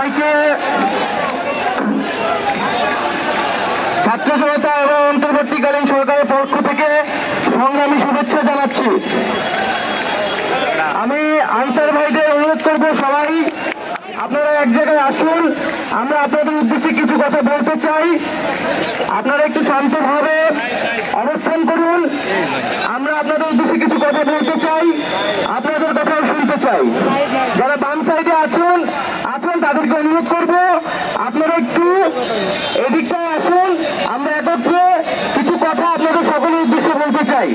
সবাইকে আসুন। আমরা আপনাদের উদ্দেশ্যে কিছু কথা বলতে চাই। আপনারা একটু শান্তভাবে অবস্থান করুন। আমরা আপনাদের উদ্দেশ্যে কিছু কথা বলতে চাই। আপনাদের কথাও শুনতে চাই। যারা বাম সাইডে আছেন আছেন, তাদেরকে অনুরোধ করব, আপনারা একটু এদিকটায় আসুন। আমরা একত্রে কিছু কথা আপনাদের সকলের উদ্দেশ্যে বলতে চাই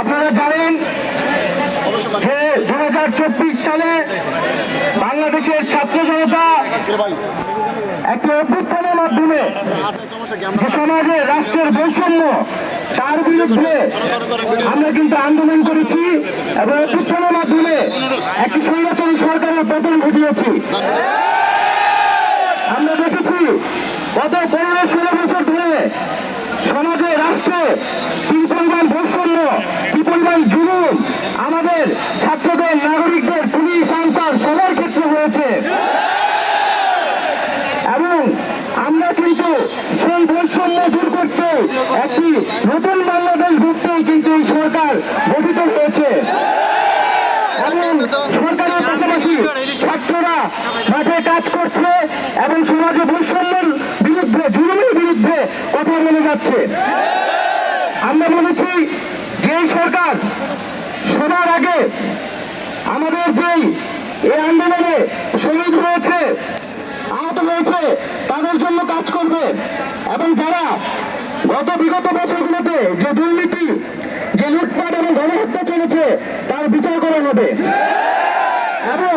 আপনারা জানেন যে দু হাজার চব্বিশ সালে বাংলাদেশের ছাত্র জনতা একটি অভ্যুত্থানের মাধ্যমে যে সমাজে রাষ্ট্রের বৈষম্য, তার বিরুদ্ধে আমরা কিন্তু আন্দোলন করেছি এবং অভ্যুত্থানের মাধ্যমে একটি স্বৈরাচারী সরকারের পতন ঘটিয়েছি। আমরা দেখেছি, গত পনেরো ষোলো বছর ধরে সমাজে, রাষ্ট্রে কি পরিমাণ বৈষম্য, কি পরিমাণ জুলুম আমাদের ছাত্রদের, নাগরিকদের, পুলিশ, আনসার সবার ক্ষেত্রে হয়েছে। এবং আমরা কিন্তু সেই বৈষম্য দূর করতে একটি নতুন বাংলাদেশ গড়তেই কিন্তু এই সরকার গঠিত হয়েছে। এবং সরকারের পাশাপাশি ছাত্ররা মাঠে কাজ করছে এবং সমাজে বৈষম্যের বিরুদ্ধে, জুলুমের বিরুদ্ধে কথা বলে যাচ্ছে। আমরা বলেছি যে সরকার সবার আগে আমাদের যেই এই আন্দোলনে শহীদ হয়েছে, আহত হয়েছে, তাদের জন্য কাজ করবে। এবং যারা গত বিগত বছরগুলোতে যে দুর্নীতি, যে লুটপাট এবং গণহত্যা চলেছে, তার বিচার করা হবে। এবং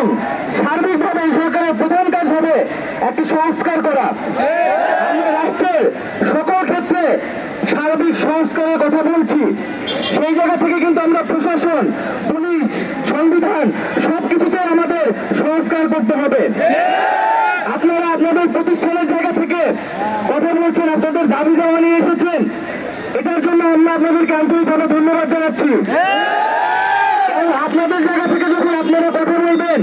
সার্বিকভাবে এই সরকারের প্রধান কাজ হবে একটি সংস্কার করা। রাষ্ট্রের সকল ক্ষেত্রে সার্বিক সংস্কারের কথা বলছি। সেই জায়গা থেকে কিন্তু আমরা প্রশাসন, পুলিশ, সংবিধান সবকিছুতে আমাদের সংস্কার করতে হবে। আপনারা আপনাদের প্রতিষ্ঠানের জায়গা থেকে কথা বলছেন, আপনাদের দাবি দেওয়া নিয়ে এসেছেন। এটার জন্য আমরা আপনাদেরকে আন্তরিকভাবে ধন্যবাদ জানাচ্ছি। আপনাদের জায়গা থেকে যখন আপনারা কথা বলবেন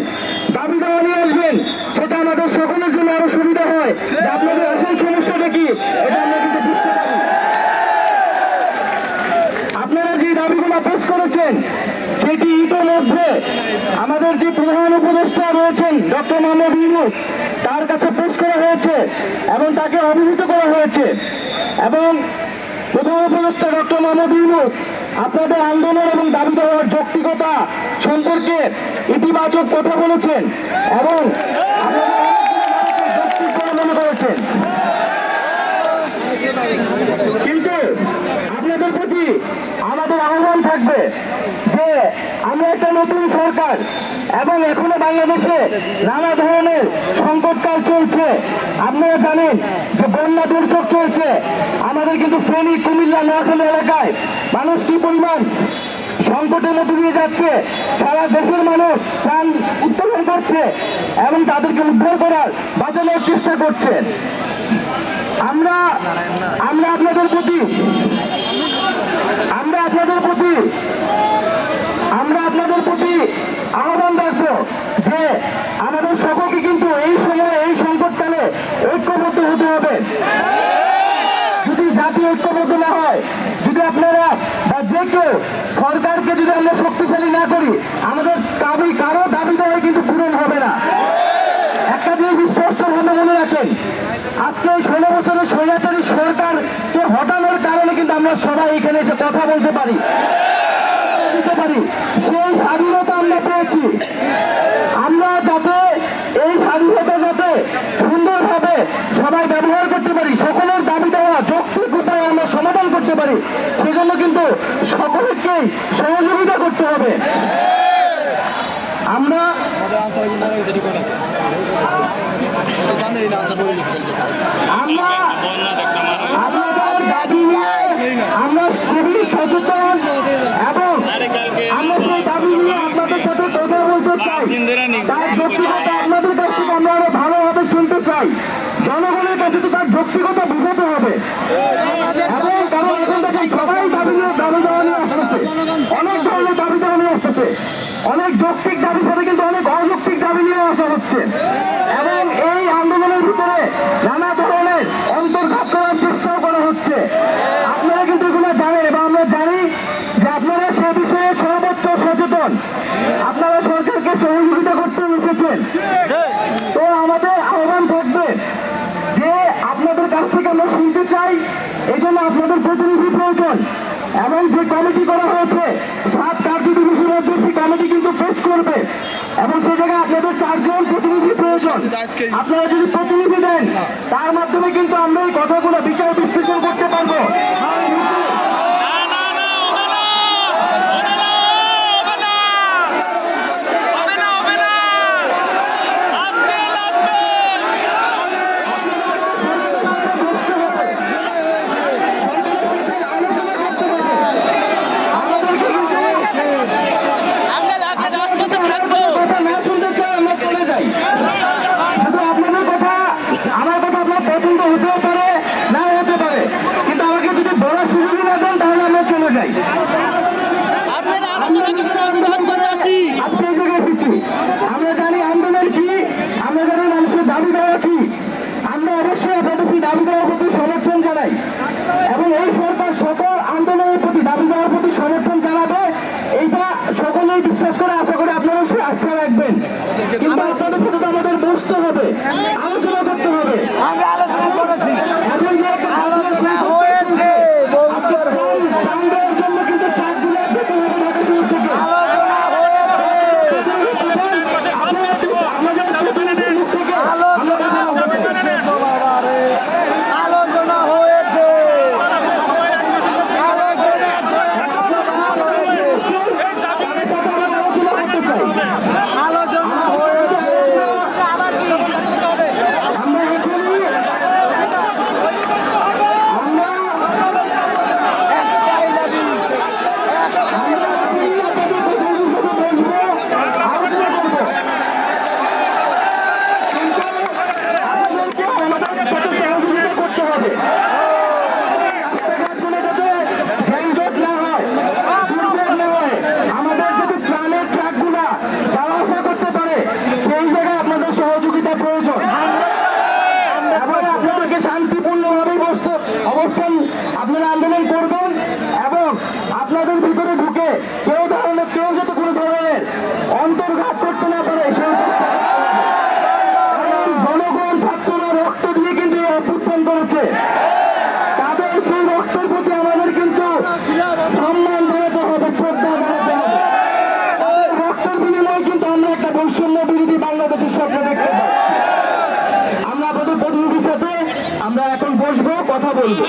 দাবি দেওয়া নিয়ে আসবেন সেটা আমাদের সকলের জন্য আরও সুবিধা হয় যে আপনাদের আসল সমস্যাটা কি এটা আমরা কিন্তু বুঝতে পারি আপনারা যে করেছেন সেটি ইতোমধ্যে আমাদের যে প্রধান উপদেষ্টা রয়েছেন, ডক্টর মোহাম্মদ ইউনুস, তার কাছে পেশ করা হয়েছে এবং তাকে অবহিত করা হয়েছে। এবং প্রধান উপদেষ্টা ডক্টর মোহাম্মদ ইউনুস, আপনাদের আন্দোলন এবং দাবি দেওয়ার যৌক্তিকতা সম্পর্কে ইতিবাচক কথা বলেছেন এবং আপনাদের অনেকগুলো দাবিকে যৌক্তিক বলে মনে করেছেন কিন্তু আপনাদের প্রতি আমাদের আহ্বান থাকবে যে আমরা একটা নতুন সরকার এবং এখনও বাংলাদেশে নানা ধরনের সংকটকাল চলছে। আপনারা জানেন যে বন্যা দুর্যোগ চলছে। আমাদের কিন্তু ফেনী, কুমিল্লা, নোয়াখালী এলাকায় মানুষ কি পরিমাণ সংকটের মধ্যে দিয়ে যাচ্ছে? সারা দেশের মানুষ প্রাণ উত্তোলন করছে এবং তাদেরকে উদ্ধার করার, বাঁচানোর চেষ্টা করছে। আমরা আমরা আপনাদের প্রতি, আমরা আপনাদের প্রতি আমরা আপনাদের প্রতি আহ্বান রাখব যে আমাদের সকলকে কিন্তু এই সময়ে, এই সংকটকালে ঐক্যবদ্ধ হতে হবে। যদি জাতি ঐক্যবদ্ধ না হয়, যদি আপনারা বা যে কেউ সরকারকে যদি আমরা শক্তিশালী না করি, আমাদের দাবি, কারও দাবি দেওয়া কিন্তু পূরণ হবে না। একটা জিনিস স্পষ্টভাবে মনে রাখেন, আজকে এই ষোলো বছরের স্বৈরাচারী সরকারকে হটানোর কারণে কিন্তু আমরা সবাই এখানে এসে কথা বলতে পারি। দিতে পারি সেই স্বাধীনতা আমরা পেয়েছি। আমরা যাতে এই স্বাধীনতা যাতে সুন্দরভাবে সবাই ব্যবহার করতে পারি সকলের দাবি দেওয়া যৌক্তিক উপায়ে আমরা সমাধান করতে পারি সেজন্য কিন্তু সকলকেই সহযোগিতা করতে হবে। আমরা কালকে। আমরা আপনাদের দাবি নিয়ে আমরা খুবই সচেতন এবং আমরা সেই দাবি নিয়ে আপনাদের সাথে কথা বলতে চাই। তার ব্যক্তিগত আপনাদের কাছ থেকে চাই। জনগণের কাছে তো তার যৌক্তিকতা বুঝাতে হবে। এবং কারণ এখন থেকে সবাই দাবি নিয়ে দাবি দেওয়া নিয়ে আসতেছে। অনেক ধরনের দাবি দেওয়া নিয়ে আসতেছে। অনেক যৌক্তিক দাবির সাথে কিন্তু অনেক অযৌক্তিক দাবি নিয়ে আসা হচ্ছে। এবং এই আন্দোলনের ভিতরে নানা ধরনের অন্তর্ঘাত এসেছেন তো আমাদের আহ্বান থাকবে যে আপনাদের কাছ থেকে আমরা শুনতে চাই এই জন্য আপনাদের প্রতিনিধি প্রয়োজন। এবং যে কমিটি করা হয়েছে, সাত কার্য দিবসের মধ্যে সেই কমিটি কিন্তু পেশ করবে। এবং সে জায়গায় আপনাদের চারজন প্রতিনিধি প্রয়োজন। আপনারা যদি প্রতিনিধি দেন, তার মাধ্যমে কিন্তু আমরা এই কথাগুলো বিচার বিশ্লেষণ করতে পারব বুঝতে হবে সরকারের সাথে আলোচনা করতে হবে আমাদেরকে কিন্তু আমরা রাতে রাজপথে থাকব কথা না শুনতে চাই আমরা চলে যাই কিন্তু আপনাদের কথা আমার কথা আপনার পছন্দ হতেও পারে না হতে পারে কিন্তু আমাকে যদি বলার সুযোগই না দেন তাহলে আমরা চলে যাই আপনারা আলোচনা করুন আমরা রাজপথে আসি আজকে এই জায়গায় এসেছি আমরা জানি আন্দোলন কি আমরা জানি মানুষের দাবি দেওয়া কি আমরা অবশ্যই আপনাদের সেই দাবি দেওয়ার প্রতি সমর্থন জানাই এবং এই সরকার সকল আন্দোলনের প্রতি দাবি দেওয়ার প্রতি সমর্থন জানাবে এইটা সকলেই বিশ্বাস করে আশা করি আপনারা সে আস্থা রাখবেন কিন্তু আপনাদের সাথে তো আমাদের বসতে হবে আলোচনা করতে হবে আমরা আলোচনা করেছি এখন যে একটা আলোচনা হয়েছে আজকে প্রাণ প্রাণ দেওয়ার জন্য কিন্তু ট্রাকগুলো যেতে হবে ঢাকা শহর থেকে আলোচনা হয়েছে আলোচনা হয়েছে বাবারে। আলোচনা হয়েছে আলোচনা হয়েছে একটাই দাবি আমাদের যদি ট্রানের ট্রাকগুলা যাওয়া আসা করতে পারে সেই জায়গায় আপনাদের সহযোগিতা প্রয়োজন এবং আপনাদেরকে শান্তিপূর্ণভাবে বসতে অবস্থান আপনারা আন্দোলন করবেন এবং আপনাদের ভিতরে ঢুকে কেউ ধরনের কেউ যাতে কোনো ধরনের অন্তর্ঘাত করতে না পারে জনগণ ছাত্ররা রক্ত দিয়ে কিন্তু অভ্যুত্থান করেছে। সেই রক্তের প্রতি আমাদের কিন্তু সম্মান জানাতে হবে জানাতে হবে। রক্তের বিনিময়ে কিন্তু আমরা একটা বৈষম্য বিরোধী বাংলাদেশের স্বপ্ন দেখতে আমরা প্রতিনিধির সাথে আমরা এখন বসবো, কথা বলব।